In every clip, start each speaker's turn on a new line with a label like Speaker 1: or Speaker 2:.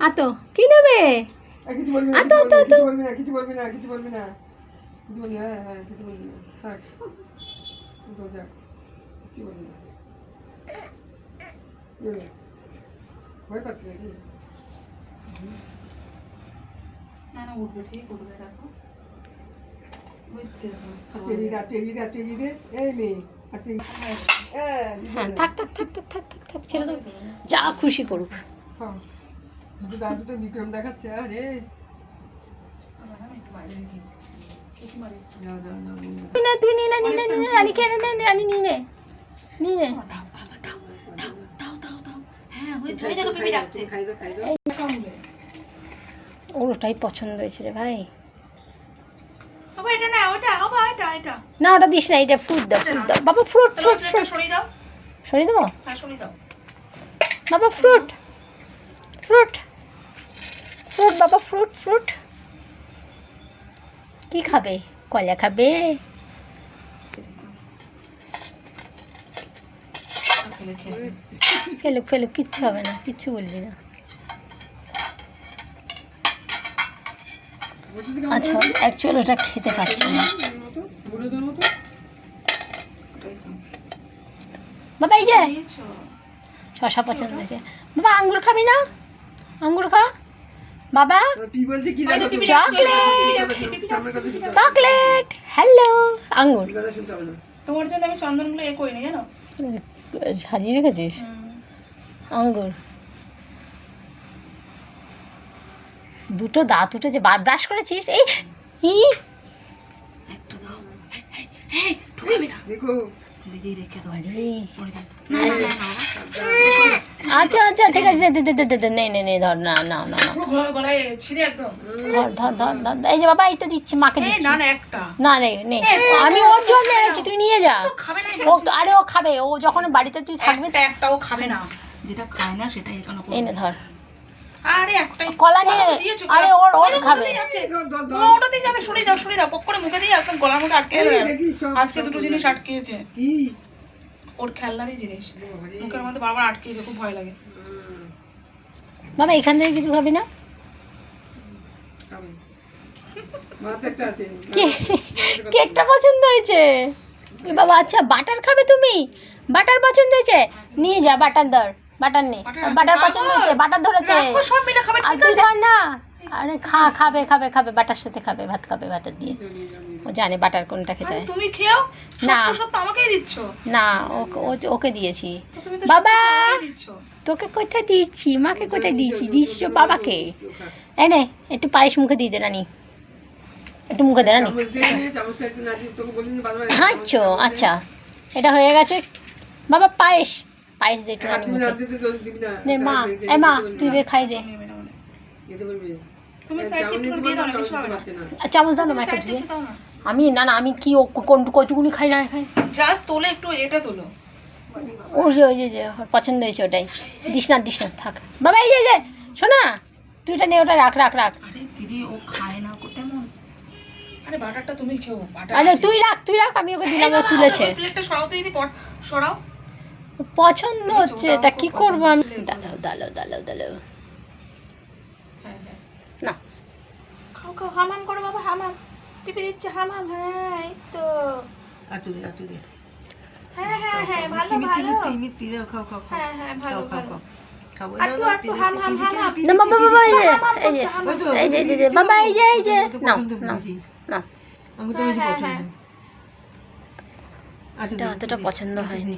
Speaker 1: আতো কি নেবে?
Speaker 2: আর কিছু বলবি না
Speaker 1: আতো, আতো, আতো।
Speaker 2: না কিছু বলবি না কিছু বলবি না কিছু বলবি না হ্যাঁ হ্যাঁ কিছু বলবি না থাক। কিছু বলবি না। ভয় পাচ্ছি নাকি?
Speaker 3: না উঠবে ঠিক উঠবে
Speaker 2: হ্যাঁ
Speaker 1: হ্যাঁ। থাক থাক থাক থাক থাক থাক থাক ছেড়ে দাও। যা খুশি করুক।
Speaker 2: খাও। দুটো বিক্রম দেখাচ্ছে আরে।
Speaker 1: তুই নে নে নে রানী নে রানী নে নে।
Speaker 3: দাও হ্যাঁ
Speaker 1: ওর ওটাই পছন্দ হয়েছে রে ভাই।
Speaker 3: না ওটা
Speaker 1: দিস না এটা ফ্রুট দাও ফ্রুট দাও। বাবা ফ্রুট ফ্রুট ফ্রুট।
Speaker 3: সরিয়ে দাও।
Speaker 1: সরিয়ে দেবো?
Speaker 3: হ্যাঁ
Speaker 1: বাবা ফ্রুট ফ্রুট বাবা ফ্রুট ফ্রুট কি খাবে? কলা খাবে? ফেলুক ফেলুক, কিচ্ছু হবে না, কিচ্ছু বললি না। আচ্ছা অ্যাকচুয়াল ওটা খেতে পারছি না। বাবা, এই যে। শশা পছন্দ হয়েছে। বাবা, আঙ্গুর খাবি না? আঙ্গুর খা। বাবা চকলেট। হ্যালো আঙ্গুর
Speaker 3: তোমার জন্য আমি চন্দনগুলো এ করিনি জানো
Speaker 1: সাজিয়ে রেখেছিস আঙ্গুর দুটো দাঁত উঠেছে বার ব্রাশ করেছিস এই ই
Speaker 3: একটা দাও এই, এই, এই, না
Speaker 2: দেখো
Speaker 3: দিদি রেখে দাও না না না
Speaker 1: আচ্ছা আচ্ছা ঠিক আছে দে দে দে দে দে নেই নেই নেই ধর না না না না।
Speaker 3: পুরো গলায়- গলায় ছিঁড়ে একদম।
Speaker 1: ধর ধর ধর ধর এই যে বাবা এই তো দিচ্ছি মাকে দিচ্ছি।
Speaker 3: না না একটা।
Speaker 1: না রে নে। আমি ওর জন্য এনেছি তুই নিয়ে যা।
Speaker 3: তো খাবে না
Speaker 1: ও আরে ও খাবে। ও যখন বাড়িতে তুই থাকবি
Speaker 3: একটা ও খাবে না। যেটা খায় না সেটাই এখানে।
Speaker 1: এনে ধর।
Speaker 3: আরে একটাই।
Speaker 1: কলা নিয়ে
Speaker 3: তো?
Speaker 1: আরে। ওর ওর খাবে।
Speaker 3: ওটাতেই যাচ্ছে।
Speaker 2: দাও, দাও, দাও।
Speaker 3: ও, ওটাতেই যাবে সরিয়ে দাও সরিয়ে দাও। পক করে মুখে দিয়ে একদম গলার মধ্যে আটকে আজকে দুটো জিনিস আটকেছে
Speaker 2: কি?
Speaker 3: ওর খেলনারই জিনিস। মুখের মধ্যে বারবার আটকেছে খুব ভয় লাগে।
Speaker 1: বাবা এখান থেকে কিছু খাবি না? কেকটা পছন্দ হয়েছে? বাবা আচ্ছা বাটার খাবে তুমি? বাটার পছন্দ হয়েছে? নিয়ে যা বাটার ধর বাটার নে।
Speaker 3: বাটার।
Speaker 1: পছন্দ হয়েছে বাটার ধরেছে। আর তুই ধর না। আরে খা খাবে খাবে খাবে বাটার সাথে খাবে ভাত খাবে বাটার দিয়ে। ও জানে বাটার কোনটা খেতে হয়
Speaker 3: তুমি খেও?
Speaker 1: না।
Speaker 3: সব সব তো আমাকেই দিচ্ছ।
Speaker 1: না ওকে ও- ওকে দিয়েছি। বাবা! তোকে কোথায় দিয়েছি মাকে কোথায় দিয়েছি? দিয়েছি তো বাবাকে। এই নে একটু পায়েস মুখে দিয়ে দে রানি। একটু মুখে দে রানি।
Speaker 2: বারবার
Speaker 1: আচ্ছা আচ্ছা এটা হয়ে গেছে। বাবা পায়েস। পায়েস দে একটু রানি
Speaker 2: তুমি না
Speaker 1: মুখে
Speaker 2: দিতে তো দিবি না।
Speaker 1: নে মা। এ মা তুই দে খাই দে।
Speaker 2: হ্যাঁ,
Speaker 1: চামচ দাও না মাকে দিয়ে। আমি না না আমি কি ও কোন কচুগুনি খাই না খাই?
Speaker 3: জাস্ট তোলে একটু এটা তোলো।
Speaker 1: ওই যে ওই যে পছন্দ হয়েছে ওটাই। দিস না দিস না থাক। বাবা এই যে শোনা তুই এটা নে ওটা রাখ রাখ রাখ।
Speaker 3: আরে দিদি ও খায় না আরে বাটারটা তুমি খেও বাটার
Speaker 1: আরে তুই রাখ তুই রাখ আমি ওকে দিলাম ও তুলেছে।
Speaker 3: প্লেটটা সরাও তো দিদি সরাও।
Speaker 1: পছন্দ হচ্ছে তা কি করব আমি? দাঁড়াও দাঁড়াও।
Speaker 3: হ্যাঁ হ্যাঁ।
Speaker 1: না।
Speaker 3: খাও খাও হামাম করো বাবা হামাম। পিপি দিচ্ছে হ্যাঁ এই তো
Speaker 2: দে, দে।
Speaker 3: হ্যাঁ হ্যাঁ হ্যাঁ ভালো ভালো
Speaker 2: দাও, খাও, খাও।
Speaker 3: হ্যাঁ হ্যাঁ ভালো ভালো হাম হাম
Speaker 2: তো,
Speaker 3: হ্যাঁ। হ্যাঁ,
Speaker 2: আটু
Speaker 1: এটা
Speaker 2: দে,
Speaker 1: অতটা পছন্দ হয়নি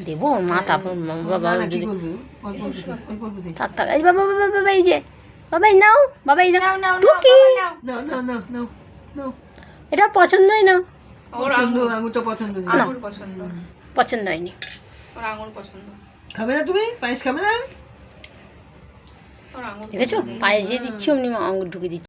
Speaker 1: দেবো মা তারপর বাবা যদি। থাক থাক এই বাবা বাবা এই যে বাবা এই নাও বাবাই নাও
Speaker 3: নাও নাও নাও
Speaker 1: টুকি
Speaker 3: নাও।
Speaker 2: নাও, নাও, নাও, নাও।
Speaker 1: এটা পছন্দই না।
Speaker 3: ওর
Speaker 2: পছন্দ, আঙ্গুরটা পছন্দ না
Speaker 3: আঙ্গুর পছন্দ।
Speaker 1: পছন্দ হয়নি।
Speaker 3: ওর আঙ্গুর পছন্দ।
Speaker 2: খাবে না তুমি? পায়েস খাবে না?
Speaker 1: দেখেছ? পায়েস দিয়ে দিচ্ছি অমনি আঙুর ঢুকে দিচ্ছি।